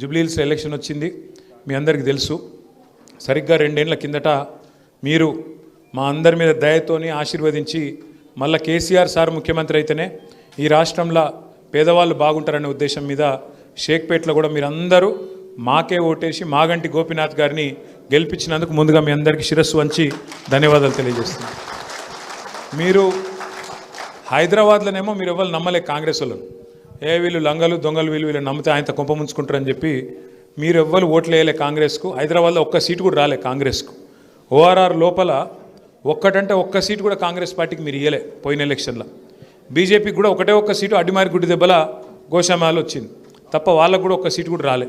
Jubilee Hills election వచ్చింది. మీ అందరికీ తెలుసు. సరిగ్గా రెండేళ్ళ కిందట మీరు మా అందరి మీద దయతోని ఆశీర్వదించి మళ్ళా కేసీఆర్ సార్ ముఖ్యమంత్రి అయితేనే ఈ రాష్ట్రంలో పేదవాళ్ళు బాగుంటారనే ఉద్దేశం మీద షేక్పేట్లో కూడా మీరందరూ మాకే ఓటేసి మాగంటి గోపీనాథ్ గారిని గెలిపించినందుకు ముందుగా మీ అందరికీ శిరస్సు వంచి ధన్యవాదాలు తెలియజేస్తున్నాను. మీరు హైదరాబాద్లోనేమో మీరు ఎవరు నమ్మలే కాంగ్రెస్ వాళ్ళు ఏ వీళ్ళు లంగలు దొంగలు వీళ్ళు వీళ్ళు నమ్మితే ఆయనతో కుంప ముంచుకుంటారని చెప్పి మీరు ఎవ్వరు ఓట్లు వేయలే కాంగ్రెస్కు. హైదరాబాద్లో ఒక్క సీటు కూడా రాలే కాంగ్రెస్కు. ఓఆర్ఆర్ లోపల ఒక్కటంటే ఒక్క సీటు కూడా కాంగ్రెస్ పార్టీకి మీరు ఇయ్యలే పోయిన ఎలక్షన్లో. బీజేపీకి కూడా ఒకటే ఒక్క సీటు అడ్డిమారి గుడ్డి దెబ్బల గోశామాలు వచ్చింది. తప్ప వాళ్ళకు కూడా ఒక్క సీటు కూడా రాలే.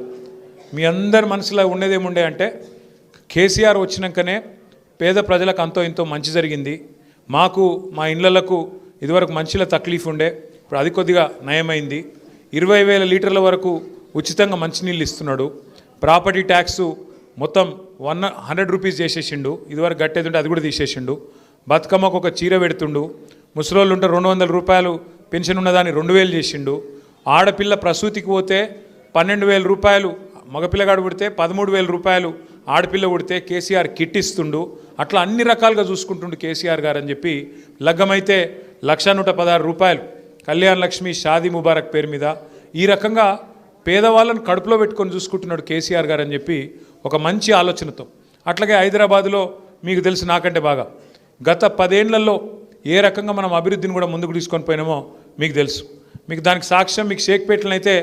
మీ అందరి మనసులో ఉండేదేముండే అంటే కేసీఆర్ వచ్చినాకనే పేద ప్రజలకు అంతో ఇంతో మంచి జరిగింది. మాకు మా ఇళ్ళలకు ఇదివరకు మంచిలో తక్లీఫ్ ఉండే. ఇప్పుడు అది కొద్దిగా నయమైంది. ఇరవై వేల లీటర్ల వరకు ఉచితంగా మంచినీళ్ళు ఇస్తున్నాడు. ప్రాపర్టీ ట్యాక్స్ మొత్తం వన్ హండ్రెడ్ రూపీస్ చేసేసిండు. ఇదివరకు గట్టేది ఉంటే అది కూడా తీసేసిండు. బతుకమ్మకు ఒక చీర పెడుతుండు. ముసలోళ్ళు ఉంటే రెండు వందల రూపాయలు పెన్షన్ ఉన్నదాన్ని రెండు వేలు చేసిండు. ఆడపిల్ల ప్రసూతికి పోతే పన్నెండు వేల రూపాయలు మగపిల్లగాడు పుడితే పదమూడు వేల రూపాయలు ఆడపిల్ల పుడితే కేసీఆర్ కిట్ ఇస్తుండు. అట్లా అన్ని రకాలుగా చూసుకుంటుండు కేసీఆర్ గారు అని చెప్పి లగ్గమైతే లక్ష నూట పదహారు రూపాయలు. కళ్యాణ్ లక్ష్మి షాదీ ముబారక్ పేరు మీద ఈ రకంగా పేదవాళ్ళని కడుపులో పెట్టుకొని చూసుకుంటున్నాడు కేసీఆర్ గారు అని చెప్పి ఒక మంచి ఆలోచనతో. అట్లాగే హైదరాబాద్లో మీకు తెలుసు నాకంటే బాగా. గత పదేళ్ళలో ఏ రకంగా మనం అభివృద్ధిని కూడా ముందుకు తీసుకొని పోయినామో మీకు తెలుసు. మీకు దానికి సాక్ష్యం మీకు షేక్పేటలను అయితే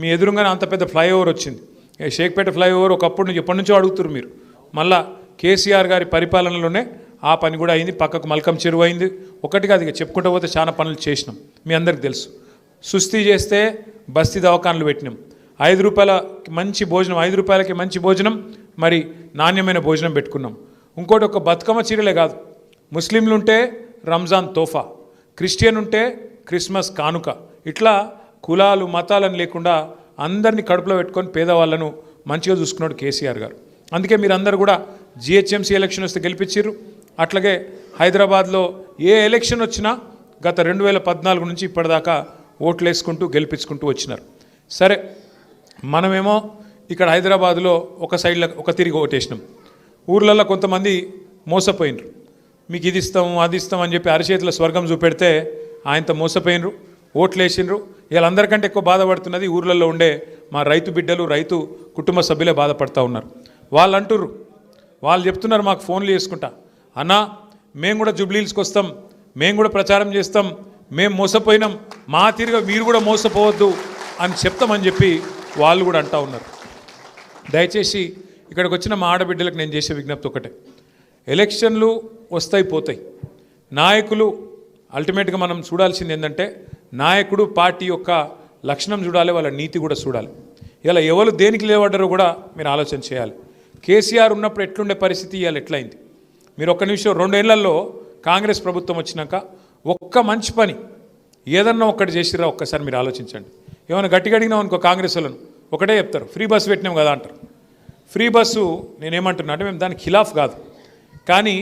మీ ఎదురుగానే అంత పెద్ద ఫ్లైఓవర్ వచ్చింది. షేక్పేట ఫ్లైఓవర్ ఒకప్పుడు నుంచి ఎప్పటి నుంచో అడుగుతున్నారు మీరు. మళ్ళా కేసీఆర్ గారి పరిపాలనలోనే ఆ పని కూడా అయింది పక్కకు మల్కం చెరువు అయింది. ఒకటి కాదు ఇక చెప్పుకుంటూ పోతే చాలా పనులు చేసినాం. మీ అందరికి తెలుసు. సుస్థి చేస్తే బస్తీ దవాఖానలు పెట్టినాం. ఐదు రూపాయల మంచి భోజనం ఐదు రూపాయలకి మంచి భోజనం మరి నాణ్యమైన భోజనం పెట్టుకున్నాం. ఇంకోటి ఒక బతుకమ్మ చీరలే కాదు. ముస్లింలు ఉంటే రంజాన్ తోఫా క్రిస్టియన్ ఉంటే క్రిస్మస్ కానుక. ఇట్లా కులాలు మతాలను లేకుండా అందరినీ కడుపులో పెట్టుకొని పేదవాళ్ళను మంచిగా చూసుకున్నాడు కేసీఆర్ గారు. అందుకే మీరందరూ కూడా జిహెచ్ఎంసీ ఎలక్షన్ వస్తే గెలిపించారు అట్లాగే హైదరాబాద్లో ఏ ఎలక్షన్ వచ్చినా గత రెండు వేల పద్నాలుగు నుంచి ఇప్పటిదాకా ఓట్లు వేసుకుంటూ గెలిపించుకుంటూ వచ్చినారు. సరే మనమేమో ఇక్కడ హైదరాబాద్లో ఒక సైడ్లో ఒక తిరిగి ఓటేసినాం. ఊర్లలో కొంతమంది మోసపోయినరు. మీకు ఇది ఇస్తాం అది ఇస్తాం అని చెప్పి అరచేతుల స్వర్గం చూపెడితే ఆయనతో మోసపోయినరు ఓట్లు వేసిండ్రు వీళ్ళందరికంటే ఎక్కువ బాధపడుతున్నది ఊర్లలో ఉండే మా రైతు బిడ్డలు రైతు కుటుంబ సభ్యులే బాధపడుతూ ఉన్నారు. వాళ్ళు అంటుర్రు వాళ్ళు చెప్తున్నారు మాకు ఫోన్లు చేసుకుంటా అన్నా మేము కూడా జూబ్లీహిల్స్కి వస్తాం. మేము కూడా ప్రచారం చేస్తాం. మేము మోసపోయినాం. మా తీరుగా మీరు కూడా మోసపోవద్దు అని చెప్తామని చెప్పి వాళ్ళు కూడా అంటా ఉన్నారు. దయచేసి ఇక్కడికి వచ్చిన మా ఆడబిడ్డలకు నేను చేసే విజ్ఞప్తి ఒకటే. ఎలక్షన్లు వస్తాయి పోతాయి. నాయకులు అల్టిమేట్గా మనం చూడాల్సింది ఏంటంటే నాయకుడు పార్టీ యొక్క లక్షణం చూడాలి వాళ్ళ నీతి కూడా చూడాలి. ఇలా ఎవరు దేనికి లేవడ్డారో కూడా మీరు ఆలోచన చేయాలి. కేసీఆర్ ఉన్నప్పుడు ఎట్లుండే పరిస్థితి ఇవాళ ఎట్లయింది? మీరు ఒక్క నిమిషం రెండేళ్ళలో కాంగ్రెస్ ప్రభుత్వం వచ్చినాక ఒక్క మంచి పని ఏదన్నా ఒక్కటి చేసిరా ఒక్కసారి మీరు ఆలోచించండి. ఏమైనా గట్టిగడిగినాం అనుకో కాంగ్రెస్ వాళ్ళను ఒకటే చెప్తారు ఫ్రీ బస్సు పెట్టినాం కదా అంటారు. ఫ్రీ బస్సు నేనేమంటున్నా అంటే మేము దాని ఖిలాఫ్ కాదు. కానీ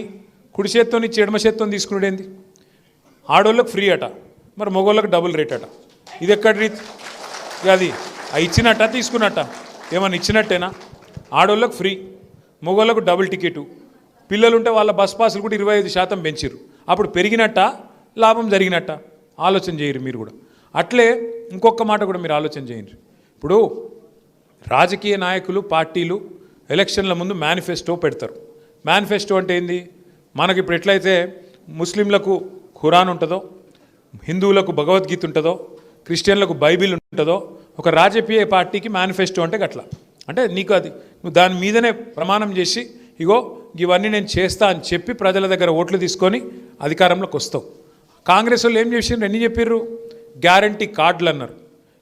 కుడి చేత్తో నుంచి ఎడమ చేత్తో తీసుకునేది ఆడోళ్ళకి ఫ్రీ అట మరి మగోళ్ళకి డబుల్ రేట్ అట. ఇది ఎక్కడ రీతి? అది ఇచ్చినట్ట తీసుకున్నట్ట? ఏమన్నా ఇచ్చినట్టేనా? ఆడోళ్ళకి ఫ్రీ మగోళ్ళకు డబుల్ టికెటు. పిల్లలు ఉంటే వాళ్ళ బస్ పాసులు కూడా ఇరవై ఐదు శాతం పెంచిర్రు. అప్పుడు పెరిగినట్ట లాభం జరిగినట్ట? ఆలోచన చేయరు మీరు కూడా. అట్లే ఇంకొక మాట కూడా మీరు ఆలోచన చేయండి ఇప్పుడు రాజకీయ నాయకులు పార్టీలు ఎలక్షన్ల ముందు మేనిఫెస్టో పెడతారు. మేనిఫెస్టో అంటే ఏంది? మనకి ఇప్పుడు ఎట్లయితే ముస్లింలకు ఖురాన్ ఉంటుందో హిందువులకు భగవద్గీత ఉంటుందో క్రిస్టియన్లకు బైబిల్ ఉంటుందో ఒక రాజకీయ పార్టీకి మేనిఫెస్టో అంటే గట్ల. అంటే నీకు అది నువ్వు దాని మీదనే ప్రమాణం చేసి ఇగో ఇవన్నీ నేను చేస్తా అని చెప్పి ప్రజల దగ్గర ఓట్లు తీసుకొని అధికారంలోకి వస్తావు. కాంగ్రెస్ వాళ్ళు ఏం చేసిండ్రు ఎన్ని చెప్పిర్రు? గ్యారంటీ కార్డులు అన్నారు.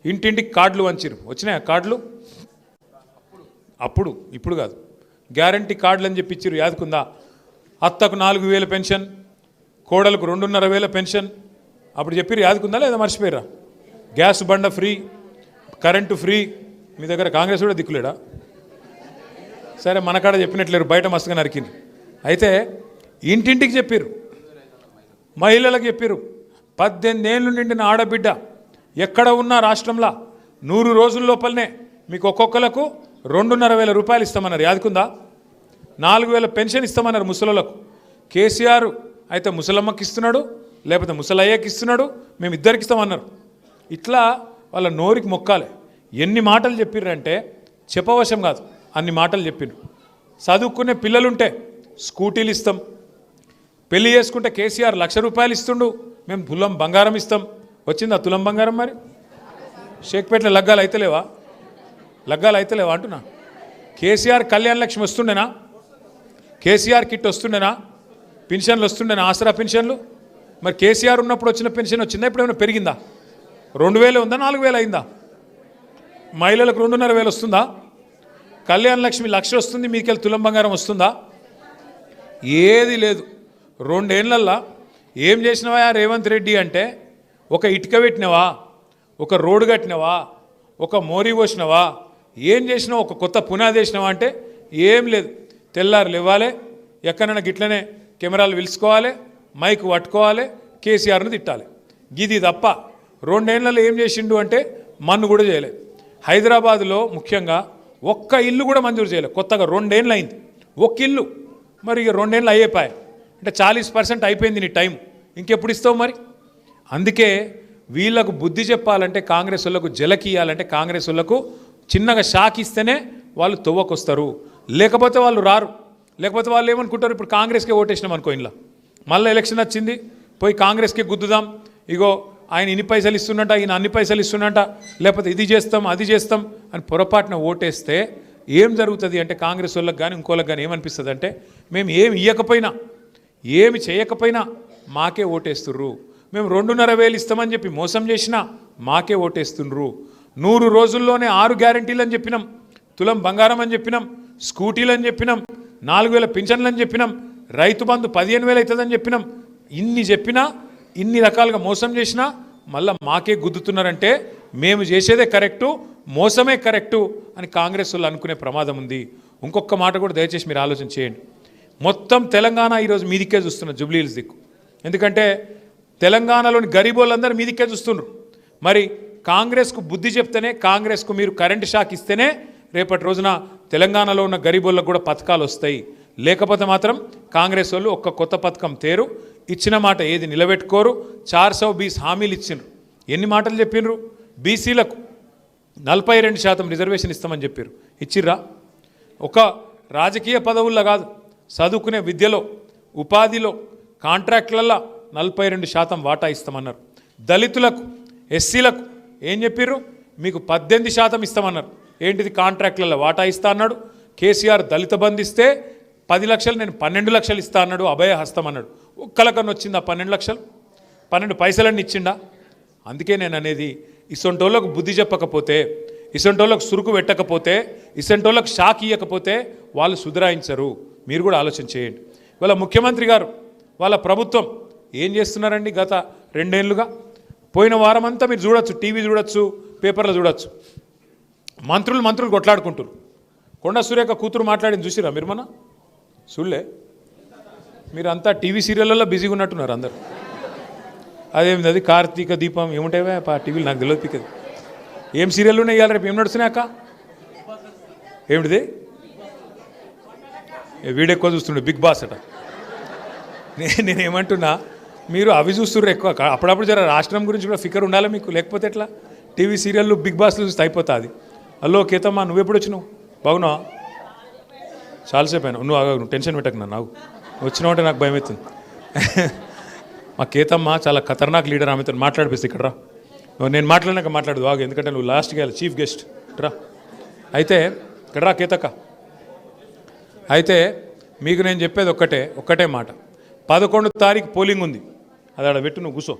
ఇంటింటికి కార్డులు వంచిరు వచ్చినాయా కార్డులు? అప్పుడు ఇప్పుడు కాదు. గ్యారంటీ కార్డులు అని చెప్పిచ్చిర్రు. యాదుకుందా? అత్తకు నాలుగు వేల పెన్షన్ కోడలకు రెండున్నర వేల పెన్షన్. అప్పుడు చెప్పిర్రు యాదుకుందా లేదా మర్చిపోయారా గ్యాస్ బండ ఫ్రీ కరెంటు ఫ్రీ. మీ దగ్గర కాంగ్రెస్ కూడా దిక్కులేడా? సరే మన కాడ చెప్పినట్లేరు బయట మస్తుగా నరికింది. అయితే ఇంటింటికి చెప్పారు మహిళలకు చెప్పారు పద్దెనిమిది ఏళ్ళు నిండిన ఆడబిడ్డ ఎక్కడ ఉన్నా రాష్ట్రంలో నూరు రోజుల లోపలనే మీకు ఒక్కొక్కలకు రెండున్నర వేల రూపాయలు ఇస్తామన్నారు. యాదుకుందా? నాలుగు వేల పెన్షన్ ఇస్తామన్నారు ముసలులకు కేసీఆర్ అయితే ముసలమ్మకి ఇస్తున్నాడు లేకపోతే ముసలయ్యకి ఇస్తున్నాడు మేము ఇద్దరికి ఇస్తామన్నారు. ఇట్లా వాళ్ళ నోరికి మొక్కాలి. ఎన్ని మాటలు చెప్పిర్రంటే చెప్పవశం కాదు. అన్ని మాటలు చెప్పిండు చదువుకునే పిల్లలుంటే స్కూటీలు ఇస్తాం. పెళ్ళి చేసుకుంటే కేసీఆర్ లక్ష రూపాయలు ఇస్తుండు. మేము తులం బంగారం ఇస్తాం. వచ్చిందా తులం బంగారం మరి? షేక్పేటలో లగ్గాలు అయితలేవా లగ్గాలు అయితలేవా అంటున్నా? కేసీఆర్ కళ్యాణ లక్ష్మి వస్తుండేనా? కేసీఆర్ కిట్ వస్తుండేనా? పెన్షన్లు వస్తుండేనా? ఆసరా పెన్షన్లు? మరి కేసీఆర్ ఉన్నప్పుడు వచ్చిన పెన్షన్ వచ్చిందా? ఇప్పుడు ఏమైనా పెరిగిందా? రెండు వేలు ఉందా? నాలుగు వేలు అయిందా? మహిళలకు రెండున్నర వేలు వస్తుందా? కళ్యాణ లక్ష్మి లక్ష వస్తుంది మీకెళ్ళి తులం బంగారం వస్తుందా? ఏది లేదు. రెండేళ్ళల్లా ఏం చేసినవా రేవంత్ రెడ్డి అంటే ఒక ఇటుక పెట్టినవా ఒక రోడ్డు కట్టినవా ఒక మోరీ పోసినవా ఏం చేసినావు ఒక కొత్త పునాది వేసినావా అంటే ఏం లేదు. తెల్లారులు ఇవ్వాలి ఎక్కడైనా గిట్లనే కెమెరాలు పిలుచుకోవాలి మైక్ పట్టుకోవాలి కేసీఆర్ను తిట్టాలి. గిది తప్ప రెండేళ్ళలో ఏం చేసిండు అంటే మన్ను కూడా చేయలేదు హైదరాబాద్లో ముఖ్యంగా ఒక్క ఇల్లు కూడా మంజూరు చేయలేదు కొత్తగా రెండేళ్ళు అయింది ఒక్క ఇల్లు. మరి ఇక రెండేళ్ళు అయ్యేపాయి. అంటే చాలీస్ పర్సెంట్ అయిపోయింది నీ టైం ఇంకెప్పుడు ఇస్తావు మరి? అందుకే వీళ్ళకు బుద్ధి చెప్పాలంటే కాంగ్రెస్ వాళ్ళకు జలకీయాలంటే కాంగ్రెస్ వాళ్ళకు చిన్నగా షాక్ ఇస్తేనే వాళ్ళు తొవ్వకొస్తారు. లేకపోతే వాళ్ళు రారు. లేకపోతే వాళ్ళు ఏమనుకుంటారు? ఇప్పుడు కాంగ్రెస్కే ఓటేసినాం అనుకో ఇంట్లో. మళ్ళీ ఎలక్షన్ వచ్చింది. పోయి కాంగ్రెస్కి గుద్దుదాం. ఇగో ఆయన ఇన్ని పైసలు ఇస్తున్నట ఈయన అన్ని పైసలు ఇస్తున్నట లేకపోతే ఇది చేస్తాం అది చేస్తాం అని పొరపాటున ఓటేస్తే ఏం జరుగుతుంది అంటే కాంగ్రెస్ వాళ్ళకి కానీ ఇంకోళ్ళకి కానీ ఏమనిపిస్తుంది అంటే మేము ఏమి ఇవ్వకపోయినా ఏమి చేయకపోయినా మాకే ఓటేస్తుర్రు. మేము రెండున్నర వేలు ఇస్తామని చెప్పి మోసం చేసినా మాకే ఓటేస్తుండ్రు నూరు రోజుల్లోనే ఆరు గ్యారంటీలు అని చెప్పినాం. తులం బంగారం అని చెప్పినాం. స్కూటీలు అని చెప్పినాం. నాలుగు వేల పింఛన్లు అని చెప్పినాం. రైతు బంధు పదిహేను వేలు అవుతుందని చెప్పినాం. ఇన్ని చెప్పినా ఇన్ని రకాలుగా మోసం చేసినా మళ్ళీ మాకే గుద్దుతున్నారంటే మేము చేసేదే కరెక్టు మోసమే కరెక్టు అని కాంగ్రెస్ వాళ్ళు అనుకునే ప్రమాదం ఉంది. ఇంకొక మాట కూడా దయచేసి మీరు ఆలోచన చేయండి. మొత్తం తెలంగాణ ఈరోజు మీదికే చూస్తున్నారు జూబ్లీహిల్స్ దిక్కు. ఎందుకంటే తెలంగాణలోని గరీబోళ్ళందరూ మీదికే చూస్తున్నారు. మరి కాంగ్రెస్కు బుద్ధి చెప్తేనే కాంగ్రెస్కు మీరు కరెంటు షాక్ ఇస్తేనే రేపటి రోజున తెలంగాణలో ఉన్న గరీబోళ్ళకు కూడా పథకాలు వస్తాయి. లేకపోతే మాత్రం కాంగ్రెస్ వాళ్ళు ఒక్క కొత్త పథకం తేరు ఇచ్చిన మాట ఏది నిలబెట్టుకోరు చార్ సౌ బీస్ హామీలు ఇచ్చిండ్రు. ఎన్ని మాటలు చెప్పిండ్రు బీసీలకు నలభై రెండు శాతం రిజర్వేషన్ ఇస్తామని చెప్పారు ఇచ్చిర్రా? ఒక రాజకీయ పదవుల్లో కాదు చదువుకునే విద్యలో ఉపాధిలో కాంట్రాక్ట్లల్లో నలభై రెండు శాతం వాటా ఇస్తామన్నారు. దళితులకు ఎస్సీలకు ఏం చెప్పారు మీకు పద్దెనిమిది శాతం ఇస్తామన్నారు. ఏంటిది కాంట్రాక్ట్లలో వాటా ఇస్తా అన్నాడు? కేసీఆర్ దళిత బంధిస్తే పది లక్షలు నేను పన్నెండు లక్షలు ఇస్తా అన్నాడు అభయ హస్తం అన్నాడు. ఒక్కలకన్నా వచ్చిందా పన్నెండు లక్షలు? పన్నెండు పైసలన్నీ ఇచ్చిండా? అందుకే నేను అనేది ఇసొంటోళ్ళకు బుద్ధి చెప్పకపోతే ఇసొంటోళ్ళకు సురుకు పెట్టకపోతే ఇసొంటోళ్ళకు షాక్ ఇవ్వకపోతే వాళ్ళు సుధరాయించరు. మీరు కూడా ఆలోచన చేయండి. వాళ్ళ ముఖ్యమంత్రి గారు వాళ్ళ ప్రభుత్వం ఏం చేస్తున్నారండి గత రెండేళ్ళుగా? పోయిన వారం అంతా మీరు చూడొచ్చు టీవీ చూడొచ్చు పేపర్లో చూడొచ్చు. మంత్రులు మంత్రులు కొట్లాడుకుంటారు కొండ సురేఖ కూతురు మాట్లాడింది చూసిరా మీరు మన చూడలే. మీరంతా టీవీ సీరియళ్ళల్లో బిజీగా ఉన్నట్టున్నారు అందరు. అదేమిది అది? కార్తీక దీపం ఏముంటాయి పా టీవీలు నాకు తెలియదు పిక్కది ఏం సీరియల్ ఉన్నాయి ఇవాళ రేపు? ఏం నడుస్తున్నాయి అక్క? ఏమిటిది? ఏ వీడు ఎక్కువ చూస్తుండే బిగ్ బాస్ అట. నే- మీరు అవి చూస్తున్నారు ఎక్కువ. అప్పుడప్పుడు జర రాష్ట్రం గురించి కూడా ఫికర్ ఉండాలి మీకు? లేకపోతే ఎట్లా? టీవీ సీరియళ్ళు బిగ్ బాస్లు చూస్తే అయిపోతుంది. హలో కేతమ్మా నువ్వు ఎప్పుడు వచ్చినావు? బాగున్నావా? చాలాసేపు అయినా. నువ్వు ఆగా నువ్వు టెన్షన్ పెట్టకు నన్ను నాకు వచ్చిన అంటే నాకు భయం అవుతుంది మా కేతమ్మ చాలా ఖతర్నాక్ లీడర్ ఆమెతో మాట్లాడిపిస్తే ఇక్కడ రా. నువ్వు నేను మాట్లాడినాక మాట్లాడదు ఆగు ఎందుకంటే నువ్వు లాస్ట్కి వెళ్ళి చీఫ్ గెస్ట్ రా. అయితే ఇక్కడ రా కేతక్క. అయితే మీకు నేను చెప్పేది ఒక్కటే ఒక్కటే మాట. పదకొండు తారీఖు పోలింగ్ ఉంది. అది ఆడ పెట్టు నువ్వు కూసో.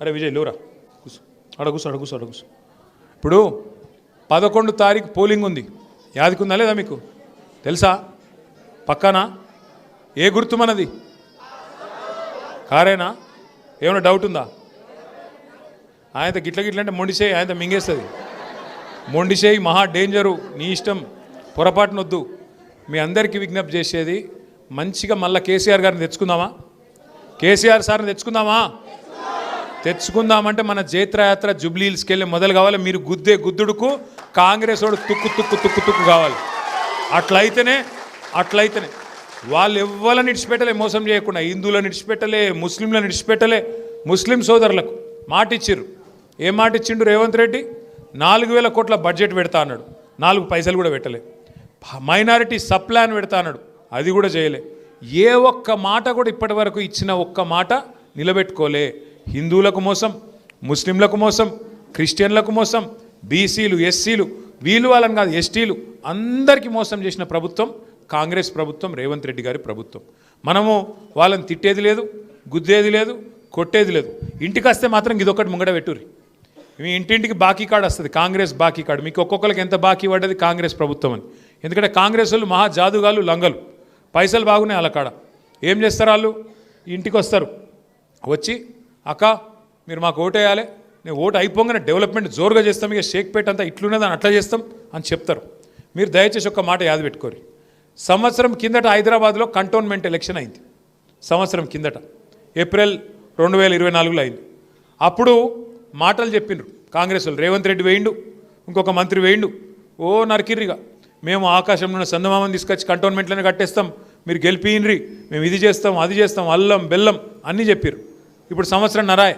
అరే విజయ్ లేవురా కూసో. ఆడ కూసో ఆడ కూసో ఆడ కూసో. ఇప్పుడు పదకొండు తారీఖు పోలింగ్ ఉంది. యాదికుందా లేదా మీకు? తెలుసా? పక్కన? ఏ గుర్తు మనది కారేనా? ఏమైనా డౌట్ ఉందా? ఆయనతో గిట్ల గిట్ల అంటే మొండిసేయి ఆయన మింగేస్తుంది. మొండిసేయి మహా డేంజరు నీ ఇష్టం. పొరపాటునొద్దు. మీ అందరికీ విజ్ఞప్తి చేసేది మంచిగా మళ్ళీ కేసీఆర్ గారిని తెచ్చుకుందామా? కేసీఆర్ సార్ని తెచ్చుకుందామా? తెచ్చుకుందామంటే మన జైత్రయాత్ర జుబ్లీహిల్స్కి వెళ్ళి మొదలు కావాలి. మీరు గుద్దే గుద్దుడుకు కాంగ్రెస్ వాడు తుక్కు తుక్కు తుక్కు తుక్కు కావాలి. అట్లయితేనే అట్లయితేనే. వాళ్ళు ఎవ్వరని ఇడిచిపెట్టలే మోసం చేయకుండా. హిందువులను ఇడిచిపెట్టలే ముస్లింలను ఇడిచిపెట్టలే ముస్లిం సోదరులకు మాట ఇచ్చిర్రు ఏం మాట ఇచ్చిండు రేవంత్ రెడ్డి? నాలుగు వేల కోట్ల బడ్జెట్ పెడతా అన్నాడు. నాలుగు పైసలు కూడా పెట్టలే. మైనారిటీ సబ్ ప్లాన్ పెడతా అన్నాడు. అది కూడా చేయలే. ఏ ఒక్క మాట కూడా ఇప్పటి వరకు ఇచ్చిన ఒక్క మాట నిలబెట్టుకోలే. హిందువులకు మోసం ముస్లింలకు మోసం క్రిస్టియన్లకు మోసం బీసీలు ఎస్సీలు వీళ్ళు వాళ్ళని కాదు ఎస్టీలు అందరికీ మోసం చేసిన ప్రభుత్వం కాంగ్రెస్ ప్రభుత్వం రేవంత్ రెడ్డి గారి ప్రభుత్వం. మనము వాళ్ళని తిట్టేది లేదు గుద్దేది లేదు కొట్టేది లేదు. ఇంటికి వస్తే మాత్రం ఇదొకటి ముంగడ పెట్టుర్రి. మీ ఇంటింటికి బాకీ కార్డు వస్తుంది కాంగ్రెస్ బాకీ కార్డు. మీకు ఒక్కొక్కరికి ఎంత బాకీ పడ్డది కాంగ్రెస్ ప్రభుత్వం అని. ఎందుకంటే కాంగ్రెస్ వాళ్ళు మహా జాదుగాలు లంగలు. పైసలు బాగున్నాయి వాళ్ళ కాడ. ఏం చేస్తారు వాళ్ళు? ఇంటికి వస్తారు. వచ్చి అక్క మీరు మాకు ఓటు వేయాలి. నేను ఓటు అయిపోగానే డెవలప్మెంట్ జోరుగా చేస్తాం. ఇక షేక్పేట అంతా ఇట్లున్నది అని అట్లా చేస్తాం అని చెప్తారు. మీరు దయచేసి ఒక మాట యాద పెట్టుకోరు సంవత్సరం కిందట హైదరాబాద్లో కంటోన్మెంట్ ఎలక్షన్ అయింది. సంవత్సరం కిందట. ఏప్రిల్ రెండు వేల ఇరవై నాలుగులో అయింది. అప్పుడు మాటలు చెప్పిండ్రు కాంగ్రెస్ వాళ్ళు రేవంత్ రెడ్డి వేయిండు ఇంకొక మంత్రి వేయిండు. ఓ నరికిర్రిగా. మేము ఆకాశంలో ఉన్న చందమామని తీసుకొచ్చి కంటోన్మెంట్లోనే కట్టేస్తాం. మీరు గెలిపిన్రి మేము ఇది చేస్తాం అది చేస్తాం అల్లం బెల్లం అన్నీ చెప్పారు ఇప్పుడు సంవత్సరం నరాయ్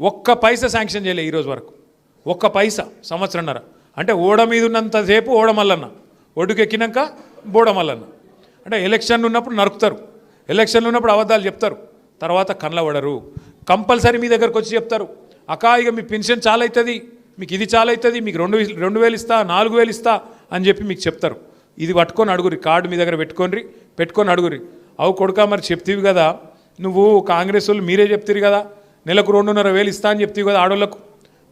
ఒక్క పైసా శాంక్షన్ చేయలే ఈరోజు వరకు. ఒక్క పైసా సంవత్సరంన్నర అంటే ఓడ మీద ఉన్నంతసేపు ఓడమల్లన్న ఒడ్డుకెక్కినాక బోడమల్లన్న. అంటే ఎలక్షన్ ఉన్నప్పుడు నరుకుతారు. ఎలక్షన్లు ఉన్నప్పుడు అబద్ధాలు చెప్తారు. తర్వాత కళ్ళబడరు కంపల్సరీ మీ దగ్గరకు వచ్చి చెప్తారు. అకా ఇక మీ పెన్షన్ చాలా అవుతుంది మీకు ఇది చాలా అవుతుంది మీకు రెండు రెండు వేలు ఇస్తా నాలుగు వేలు ఇస్తా అని చెప్పి మీకు చెప్తారు. ఇది పట్టుకొని అడుగురి కార్డు మీ దగ్గర పెట్టుకొని పెట్టుకొని అడుగురి అవు కొడుక మరి చెప్తివి కదా. నువ్వు కాంగ్రెస్ వాళ్ళు మీరే చెప్తారు కదా. నెలకు రెండున్నర వేలు ఇస్తా అని చెప్తివి కదా ఆడోళ్ళకు.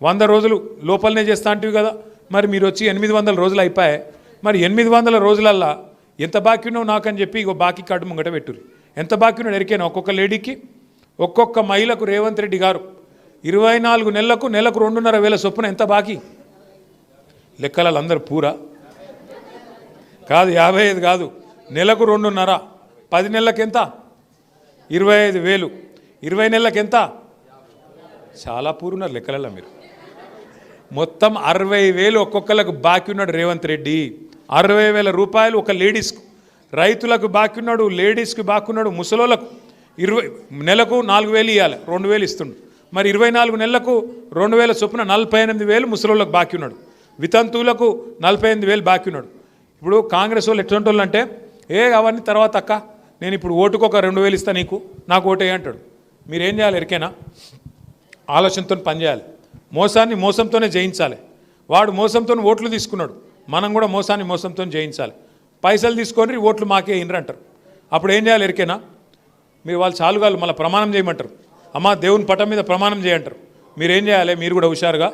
వంద రోజులు లోపలనే చేస్తా అంటివి కదా. మరి మీరు వచ్చి ఎనిమిది వందల రోజులు అయిపోయాయి మరి ఎనిమిది వందల రోజులల్లా ఎంత బాకీ ఉన్నావు నాకని చెప్పి ఇగో బాకీ కార్డు ముంగట పెట్టుర్రి. ఎంత బాకీ ఉన్నాడు ఎరికైనా ఒక్కొక్క లేడీకి? ఒక్కొక్క మహిళకు రేవంత్ రెడ్డి గారు ఇరవై నాలుగు నెలలకు నెలకు రెండున్నర వేల చొప్పున ఎంత బాకీ? లెక్కలలో అందరు పూరా? కాదు యాభై ఐదు కాదు. నెలకు రెండున్నర. పది నెలలకు ఎంత ఇరవై ఐదు వేలు. ఇరవై నెలలకు ఎంత చాలా పూరున్నారు లెక్కలలో మీరు. మొత్తం అరవై వేలు ఒక్కొక్కరికి బాకీ ఉన్నాడు రేవంత్ రెడ్డి. అరవై వేల రూపాయలు ఒక లేడీస్కు. రైతులకు బాకున్నాడు లేడీస్కి బాకున్నాడు ముసలోళ్ళకు ఇరవై నెలకు నాలుగు వేలు ఇవ్వాలి రెండు వేలు ఇస్తుండు. మరి ఇరవై నాలుగు నెలలకు రెండు వేల చొప్పున నలభై ఎనిమిది వేలు ముసలోళ్ళకు బాకీ ఉన్నాడు వితంతువులకు నలభై ఎనిమిది వేలు బాకీ ఉన్నాడు ఇప్పుడు కాంగ్రెస్ వాళ్ళు ఎటువంటి వాళ్ళు అంటే ఏ అవన్నీ తర్వాత అక్క నేను ఇప్పుడు ఓటుకు ఒక రెండు వేలు ఇస్తా నీకు నాకు ఓటే అంటాడు. మీరేం చేయాలి ఎరికైనా? ఆలోచనతో పనిచేయాలి మోసాన్ని మోసంతోనే జయించాలి. వాడు మోసంతో ఓట్లు తీసుకున్నాడు. మనం కూడా మోసాన్ని మోసంతో జయించాలి. పైసలు తీసుకొని ఓట్లు మాకే ఇన్రంటారు. అప్పుడు ఏం చేయాలి ఎరికేనా? మీరు వాళ్ళు చాలుగాలు మళ్ళీ ప్రమాణం చేయమంటారు. అమ్మ దేవుని పటం మీద ప్రమాణం చేయంటారు. మీరు ఏం చేయాలి? మీరు కూడా హుషారుగా?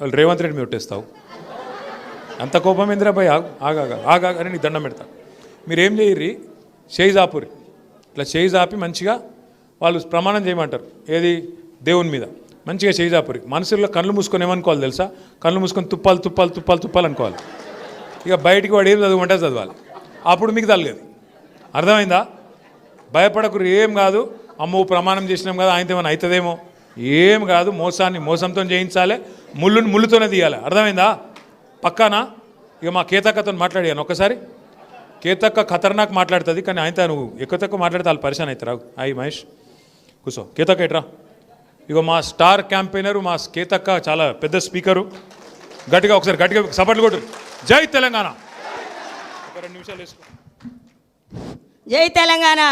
వాళ్ళు రేవంత్ రెడ్డి మీద ఒట్టేస్తావు. అంత కోపం ఏందిరా భయ్ ఆగా ఆగాగా అని నీకు దండం పెడతా. మీరేం చేయర్రి? చేయి జాపురి ఇట్లా చేయి జాపి మంచిగా వాళ్ళు ప్రమాణం చేయమంటారు. ఏది? దేవుని మీద. మంచిగా చేయి మనసులో కళ్ళు మూసుకొని ఏమనుకోవాలి తెలుసా? కళ్ళు మూసుకొని తుప్పాలు తుప్పాలు తుప్పాలు తుప్పాలు అనుకోవాలి. ఇక బయటికి వాడు ఏం చదవమంటే చదవాలి. అప్పుడు మీకు తగ్గలేదు అర్థమైందా? భయపడకు ఏం కాదు. అమ్మో ప్రమాణం చేసినాం కదా ఆయనతో ఏమైనా అవుతుందేమో? ఏం కాదు మోసాన్ని మోసంతో చేయించాలి ముళ్ళుని ముళ్ళుతోనే తీయాలి. అర్థమైందా? పక్కానా? ఇక మా కేతక్కతో మాట్లాడాను ఒకసారి కేతక్క ఖతర్నాక్ మాట్లాడుతుంది కానీ ఆయనతో నువ్వు ఎక్కువ తక్కువ మాట్లాడితే వాళ్ళు పరిశాన్ అవుతారు. అయ్యి మహేష్. కూర్చో కేతక్క ఎట్రా? ఇగో మా స్టార్ క్యాంపెయినరు మా కేతక్క చాలా పెద్ద స్పీకరు. గట్టిగా ఒకసారి గట్టిగా సపట్లు కొట్టు. జై తెలంగాణ. ఒక రెండు నిమిషాలు వేసుకో. జై తెలంగాణ.